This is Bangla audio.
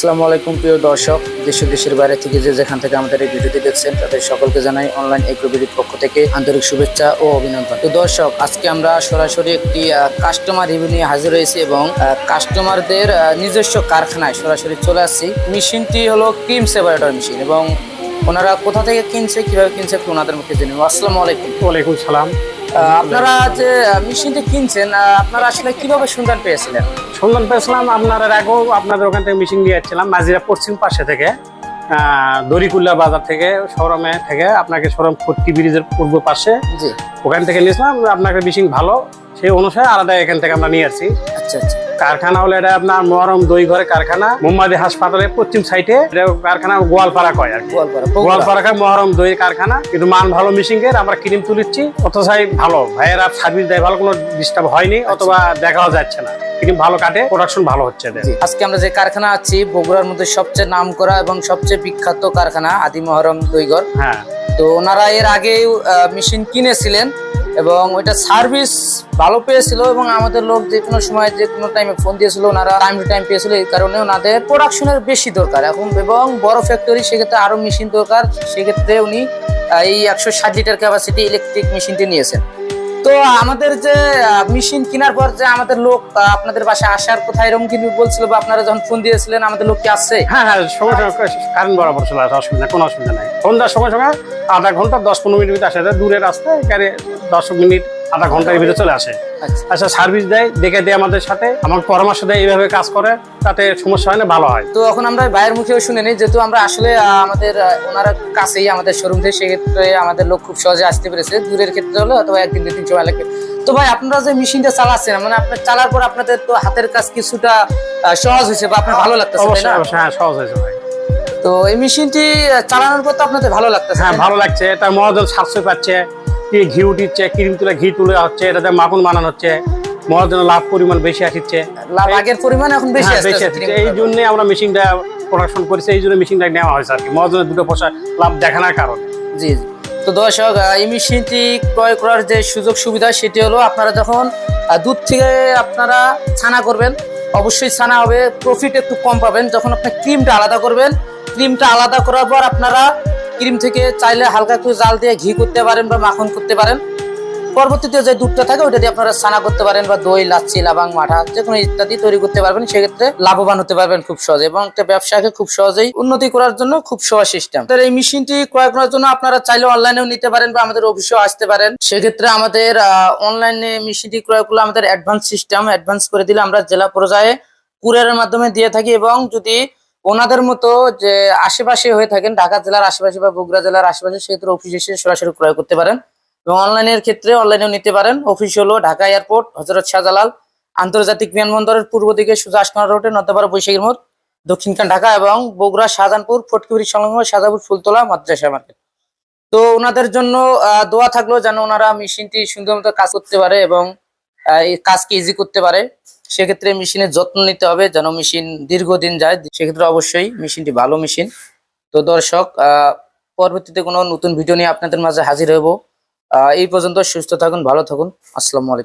আসসালামু আলাইকুম প্রিয় দর্শক, দেশ দেশের বাইরে থেকে যে যেখান থেকে আমাদের এই ভিডিওটি দেখছেন, তাদের সকলকে জানাই অনলাইন এগ্রোবিডির পক্ষ থেকে আন্তরিক শুভেচ্ছা ও অভিনন্দন। তো দর্শক, আজকে আমরা সরাসরি একটি কাস্টমার রিভিউ নিয়ে হাজির হয়েছি এবং কাস্টমারদের নিজস্ব কারখানায় সরাসরি চলে আসছি। মেশিনটি হলো ক্রিম সেপারেটর মেশিন এবং ওনারা কোথা থেকে কিনছে, কীভাবে কিনছে একটু ওনাদের মুখে জেনে। আসসালামু আলাইকুম। ওয়ালাইকুম সালাম। আপনারা যে মেশিনটি কিনছেন আপনারা আসলে কীভাবে সন্ধান পেয়েছিলেন? সন্ধান পেয়েছিলাম আপনার আগেও আপনাদের ওখান থেকে মেশিন নিয়ে যাচ্ছিলাম মাঝিরা পশ্চিম পাশে থেকে আহ, দড়িকুল্লা বাজার থেকে সরমে থেকে আপনাকে সরম ফোর্টি ব্রিজের পূর্ব পাশে জি। ওখান থেকে নিয়েছিলাম আপনাকে মেশিন ভালো সেই অনুসারে আলাদা এখান থেকে আমরা নিয়ে আসছি। আচ্ছা আচ্ছা। কারখানা হলো এটা আপনার মহরম দই ঘরে কারখানা মোহাম্মদী হাসপাতালের পশ্চিম সাইডে। এটা কারখানা গোয়ালপাড়া কয় আর গোয়ালপাড়া। গোয়ালপাড়া কয় মহরম দই কারখানা। কিন্তু মান ভালো মিশিংয়ের আমরা ক্রিম তুলিচ্ছি অথচাই ভালো। ভাইয়েরা সার্ভিস দেয় ভালো কোনো ডিস্টার্ব হয়নি অথবা দেখাও যাচ্ছে না। ক্রিম ভালো কাটে প্রোডাকশন ভালো হচ্ছে আজকে আমরা যে কারখানা আছি বগুড়ার মধ্যে সবচেয়ে নাম করা এবং সবচেয়ে বিখ্যাত কারখানা আদি মহরম দইগর হ্যাঁ। তো ওনারা এর আগে মেশিন কিনেছিলেন। এবং ওইটা সার্ভিস ভালো পেয়েছিল এবং আমাদের লোক যে কোনো সময় যে কোনো টাইমে ফোন দিয়েছিল, ওনারা টাইম টু টাইম পেয়েছিল এই কারণে ওনাদের প্রোডাকশনের বেশি দরকার। এখন এবং বড় ফ্যাক্টরি সেক্ষেত্রে আরও মেশিন দরকার, সেক্ষেত্রে উনি এই একশো ষাট লিটার ক্যাপাসিটি ইলেকট্রিক মেশিনটি নিয়েছেন। তো আমাদের যে মেশিন কেনার পর যে আমাদের লোক আপনাদের পাশে আসার কথা এরকম কিন্তু বলছিল বা আপনারা যখন ফোন দিয়েছিলেন, আমাদের লোক কি আসছে? হ্যাঁ হ্যাঁ সময় সময় কারেন্ট বরাবর চলে আসে, অসুবিধা কোনো অসুবিধা নাই। সন্ধ্যার সময় সময় আধা ঘণ্টা, দশ পনেরো মিনিট ভিতরে আসে দূরে রাস্তায় এখানে দশ মিনিট আধা ঘণ্টার ভিতরে চলে আসে। আচ্ছা। আচ্ছা সার্ভিস দেয় দেখে দেয় আমাদের সাথে। আমার পরামর্শ দেয় এইভাবে কাজ করে তাতে সমস্যা হয় না ভালো হয়। তো এখন আমরা ভাইয়ের মুখেও শুনে নিই যেহেতু আমরা আসলে আমাদের ওনারা কাছেই আমাদের শোরুম থেকে সেক্ষেত্রে আমাদের লোক খুব সহজে আসতে পেরেছে। দূরের ক্ষেত্রে হলে অথবা একদিন দুদিন সময় লাগবে তো ভাই আপনারা যে মেশিনটা চালাচ্ছেন মানে আপনার চালার পর আপনাদের তো হাতের কাজ কিছুটা সহজ হয়েছে বা আপনার ভালো লাগতেছে না? হ্যাঁ সহজ হয়েছে ভাই। তো এই মেশিনটি চালানোর পর তো আপনাদের ভালো লাগতেছে হ্যাঁ ভালো লাগছে এটা মহাজন সাশ্রয় পাচ্ছে। ঘি উঠিচ্ছে ক্রিম তুলে ঘি তুলে হচ্ছে এটাতে মাখন বানানো হচ্ছে মহাজন লাভ পরিমাণ বেশি আসছে লাভ আগের পরিমাণ এখন বেশি হ্যাঁ, বেশি আসছে এই জন্য আমরা মেশিনটা প্রোডাকশন করেছি এই জন্য মেশিনটা নেওয়া হয়েছে আর কি। মহাজনের দুটো পয়সা লাভ দেখানোর কারণে। জি জি। তো দর্শক এই মেশিনটি ক্রয় করার যে সুযোগ সুবিধা সেটি হলো আপনারা যখন দুধ থেকে আপনারা ছানা করবেন অবশ্যই ছানা হবে প্রফিট একটু কম পাবেন। যখন আপনি ক্রিমটা আলাদা করবেন ক্রিমটা আলাদা করার পর আপনারা ক্রিম থেকে চাইলে হালকা একটু জাল দিয়ে ঘি করতে পারেন বা মাখন করতে পারেন। পরবর্তীতে যে দুধটা থাকে, ওইটা দিয়ে আপনারা ছানা করতে পারেন বা দই, লাচ্ছি, লাবাং, মাঠা, যে কোনো ইত্যাদি তৈরি করতে পারবেন। সেক্ষেত্রে লাভবান হতে পারবেন খুব সহজে এবং একটা ব্যবসাকে খুব সহজেই উন্নতি করার জন্য খুব সহজ সিস্টেম এই মেশিনটি ক্রয় করার জন্য আপনারা চাইলে অনলাইনেও নিতে পারেন বা আমাদের অফিসেও আসতে পারেন। সেক্ষেত্রে আমাদের অনলাইনে মেশিনটি ক্রয় করলে আমাদের অ্যাডভান্স সিস্টেম অ্যাডভান্স করে দিলে আমরা জেলা পর্যায়ে কুরিয়ারের মাধ্যমে দিয়ে থাকি এবং যদি ওনাদের মতো যে আশেপাশে হয়ে থাকেন, ঢাকা জেলার আশেপাশে বা বগুড়া জেলার আশেপাশে, সেক্ষেত্রে অফিসে এসে সরাসরি ক্রয় করতে পারেন। এবং অনলাইনের ক্ষেত্রে অনলাইনেও নিতে পারেন। অফিস হলো ঢাকা এয়ারপোর্ট হজরত শাহজালাল, আন্তর্জাতিক বিমানবন্দরের পূর্ব দিকে সোজা আশকানা রোডে নতবার বৈশাখীর মোড় দক্ষিণখান ঢাকা এবং বগুড়া শাহজাহানপুর ফটকিবির সংলগ্ন শাহজাহানপুর ফুলতলা মাদ্রাসা মার্কেট তো ওনাদের জন্য দোয়া থাকল যেন ওনারা মেশিনটি সুন্দর মতো কাজ করতে পারে এবং কাজকে ইজি করতে পারে? সেক্ষেত্রে মেশিনের যত্ন নিতে হবে যেন মেশিন দীর্ঘদিন যায়। সেক্ষেত্রে অবশ্যই মেশিনটি ভালো মেশিন। তো দর্শক পরবর্তীতে কোনো নতুন ভিডিও নিয়ে আপনাদের মাঝে হাজির হব এই পর্যন্ত সুস্থ থাকুন, ভালো থাকুন। আসসালামু আলাইকুম।